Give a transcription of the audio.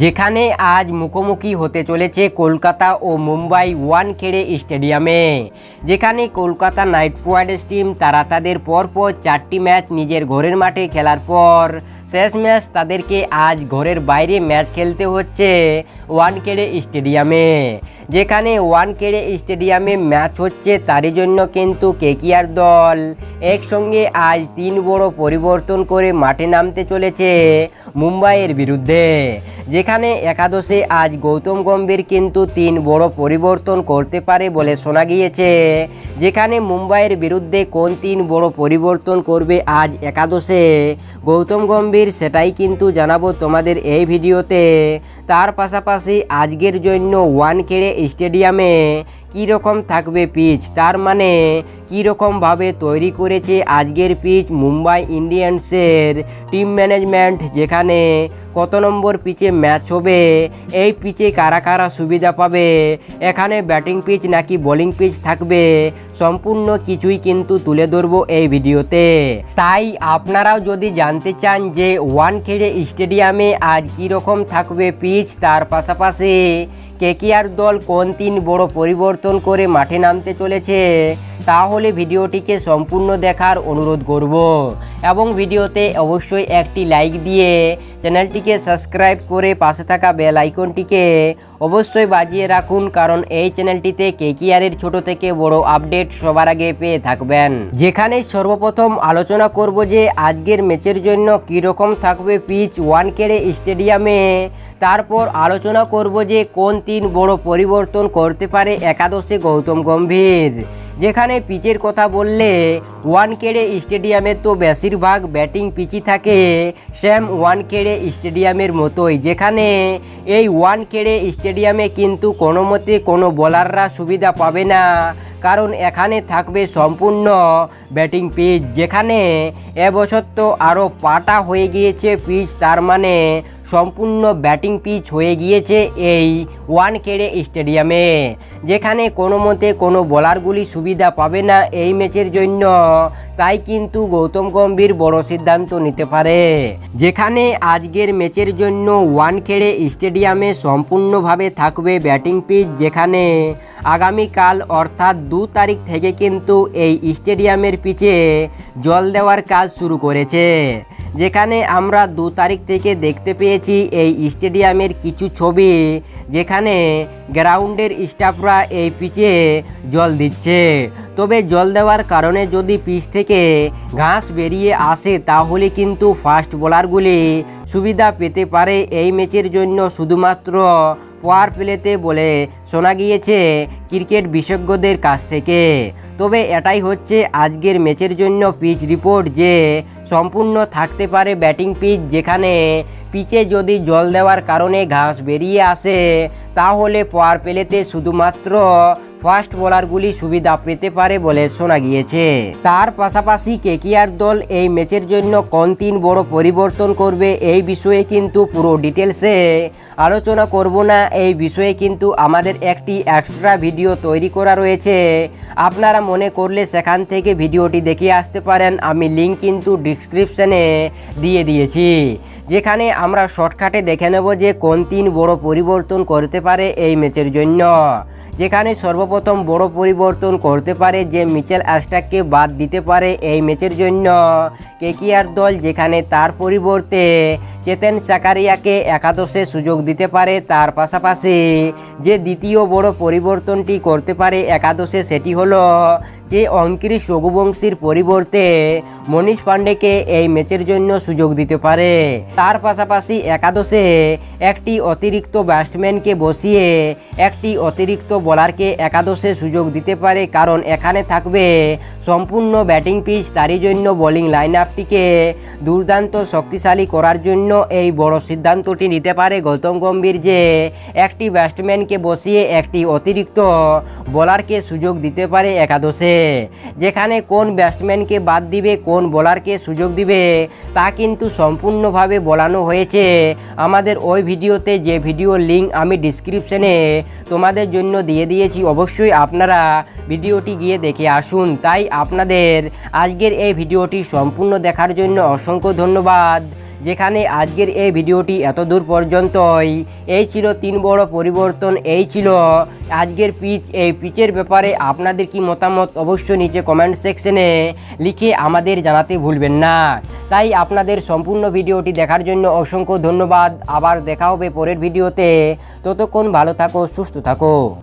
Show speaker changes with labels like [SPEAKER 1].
[SPEAKER 1] যেখানে আজ মুখোমুখি হতে চলেছে কলকাতা ও মুম্বাই ওয়ানখেড়ে স্টেডিয়ামে। যেখানে কলকাতা নাইট রাইডার্স টিম তারা তাদের পরপর চারটি ম্যাচ নিজের ঘরের মাঠে খেলার পর। শেষ ম্যাচ তাদেরকে আজ ঘরের বাইরে ম্যাচ খেলতে হচ্ছে ওয়ানখেড়ে স্টেডিয়ামে। যেখানে ওয়ানখেড়ে স্টেডিয়ামে ম্যাচ হচ্ছে তারই জন্য কিন্তু কেকিআর দল। একসঙ্গে আজ তিন বড় পরিবর্তন করে মাঠে নামতে চলেছে মুম্বাইয়ের বিরুদ্ধে। যেখানে একাদশে আজ গৌতম গম্ভীর কিন্তু তিন বড় পরিবর্তন করতে পারে বলে শোনা গিয়েছে। যেখানে মুম্বাইয়ের বিরুদ্ধে কোন তিন বড় পরিবর্তন করবে আজ একাদশে? গৌতম গম্ভীর সেটাই কিন্তু জানাব তোমাদের এই ভিডিওতে। তার পাশাপাশি আজকের জন্য ওয়ান কেড়ে স্টেডিয়ামে রকম থাকবে পিচ? তার মানে কী রকমভাবে তৈরি করেছে আজকের পিচ মুম্বাই ইন্ডিয়ান্সের টিম ম্যানেজমেন্ট, যেখানে কত নম্বর পিচে ম্যাচ হবে, এই পিচে কারা কারা সুবিধা পাবে, এখানে ব্যাটিং পিচ নাকি বোলিং পিচ থাকবে, সম্পূর্ণ কিছুই কিন্তু তুলে ধরবো এই ভিডিওতে। তাই আপনারাও যদি জানতে চান যে ওয়ান ওয়ানখেড়ে স্টেডিয়ামে আজ কী রকম থাকবে পিচ, তার পাশাপাশি কেকিআর দল কোন তিন বড় পরিবর্তন করে মাঠে নামতে চলেছে, তাহলে ভিডিওটিকে সম্পূর্ণ দেখার অনুরোধ করব। এবং ভিডিওতে অবশ্যই একটি লাইক দিয়ে চ্যানেলটিকে সাবস্ক্রাইব করে পাশে থাকা বেল আইকনটিকে অবশ্যই বাজিয়ে রাখুন, কারণ এই চ্যানেলটিতে কেকিআরের ছোট থেকে বড় আপডেট সবার আগে পেয়ে থাকবেন। যেখানে সর্বপ্রথম আলোচনা করব যে আজকের ম্যাচের জন্য কীরকম থাকবে পিচ ওয়ানকেড়ে স্টেডিয়ামে। তারপর আলোচনা করব যে কোন তিন বড় পরিবর্তন করতে পারে একাদশে গৌতম গম্ভীর। যেখানে পিচের কথা বললে ওয়ানকেড়ে স্টেডিয়ামে তো বেশিরভাগ ব্যাটিং পিচই থাকে স্যাম ওয়ানকেড়ে স্টেডিয়ামের মতোই, যেখানে এই ওয়ান কেড়ে স্টেডিয়ামে কিন্তু কোনো মতে কোনো বোলাররা সুবিধা পাবে না। কারণ এখানে থাকবে সম্পূর্ণ ব্যাটিং পিচ, যেখানে এবছর তো আরও পাটা হয়ে গিয়েছে পিচ, তার মানে সম্পূর্ণ ব্যাটিং পিচ হয়ে গিয়েছে এই ওয়ান কেড়ে স্টেডিয়ামে, যেখানে কোনো মতে কোনো বোলারগুলি সুবিধা পাবে না এই ম্যাচের জন্য। তাই কিন্তু গৌতম গম্ভীর বড় সিদ্ধান্ত নিতে পারে। যেখানে আজকের ম্যাচের জন্য ওয়ানখেড়ে স্টেডিয়ামে সম্পূর্ণভাবে থাকবে ব্যাটিং পিচ যেখানে আগামীকাল অর্থাৎ দু তারিখ থেকে কিন্তু এই স্টেডিয়ামের পিচে জল দেওয়ার কাজ শুরু করেছে। যেখানে আমরা দু তারিখ থেকে দেখতে পেয়েছি এই স্টেডিয়ামের কিছু ছবি যেখানে গ্রাউন্ডের স্টাফরা এই পিচে জল দিচ্ছে। তবে জল দেওয়ার কারণে যদি পিচ থেকে ঘাস বেরিয়ে আসে তাহলে কিন্তু ফাস্ট বোলারগুলি সুবিধা পেতে পারে এই ম্যাচের জন্য শুধুমাত্র পাওয়ার প্লেতে বলে, শোনা গিয়েছে ক্রিকেট বিশেষজ্ঞদের কাছ থেকে। তবে এটাই হচ্ছে আজকের ম্যাচের জন্য পিচ রিপোর্ট যে সম্পূর্ণ থাকতে পারে ব্যাটিং পিচ, যেখানে পিচে যদি জল দেওয়ার কারণে ঘাস বেরিয়ে আসে, তাহলে পাওয়ার প্লেতে শুধুমাত্র ফাস্ট বোলারগুলি সুবিধা পেতে পারে বলে শোনা গিয়েছে। তার পাশাপাশি কেকিআর দল এই ম্যাচের জন্য কোন তিন বড় পরিবর্তন করবে এই বিষয়ে কিন্তু পুরো ডিটেলসে আলোচনা করব না। এই বিষয়ে কিন্তু আমাদের একটি এক্সট্রা ভিডিও তৈরি করা রয়েছে। আপনারা মনে করলে সেখান থেকে ভিডিওটি দেখে আসতে পারেন। আমি লিঙ্ক কিন্তু ডিসক্রিপশানে দিয়ে দিয়েছি। যেখানে আমরা শর্টকাটে দেখে নেব যে কোন তিন বড় পরিবর্তন করতে পারে এই ম্যাচের জন্য। যেখানে সর্বপ্রথম বড় পরিবর্তন করতে পারে যে মিচেল অ্যাস্টাককে বাদ দিতে পারে এই ম্যাচের জন্য। কেকিআর দল যেখানে তার পরিবর্তে চেতেন চাকারিয়াকে একাদশে সুযোগ দিতে পারে, তার পাশাপাশি যে দ্বিতীয় বড় পরিবর্তনটি করতে পারে একাদশে সেটি হলো যে অঙ্কিরিশ রঘুবংশীর পরিবর্তে মনীষ পাণ্ডেকে এই ম্যাচের জন্য সুযোগ দিতে পারে। তার পাশাপাশি একাদশে একটি অতিরিক্ত ব্যাটসম্যানকে বসিয়ে একটি অতিরিক্ত বোলারকে একাদশে সুযোগ দিতে পারে। কারণ এখানে থাকবে সম্পূর্ণ ব্যাটিং পিচ তারই জন্য বোলিং লাইন আপটিকে দুর্দান্ত শক্তিশালী করার জন্য এই বড় সিদ্ধান্তটি নিতে পারে। গৌতম গম্ভীর যে একটি ব্যাটসম্যানকে বসিয়ে একটি অতিরিক্ত বোলারকে সুযোগ দিতে পারে একাদশে। যেখানে কোন ব্যাটসম্যানকে বাদ দিবে, কোন বোলারকে সুযোগ দিবে, তা কিন্তু সম্পূর্ণভাবে বলানো হয়েছে। আমাদের ওই ভিডিওতে যে ভিডিও লিঙ্ক আমি ডিসক্রিপশনে তোমাদের জন্য দিয়ে দিয়েছি, অবশ্যই আপনারা ভিডিওটি গিয়ে দেখে আসুন। তাই আপনাদের আজকের এই ভিডিওটি সম্পূর্ণ দেখার জন্য অসংখ্য ধন্যবাদ। যেখানে আজকের এই ভিডিওটি এত দূর পর্যন্তই। এই ছিল তিন বড় পরিবর্তন, এই ছিল আজকের পিচ এই পিচের ব্যাপারে আপনাদের কি মতামত অবশ্যই নিচে কমেন্ট সেকশনে লিখে আমাদের জানাতে ভুলবেন না। তাই আপনাদের সম্পূর্ণ ভিডিওটি দেখার জন্য অসংখ্য ধন্যবাদ। আবার দেখা হবে পরের ভিডিওতে। ততক্ষণ ভালো থাকো, সুস্থ থাকো।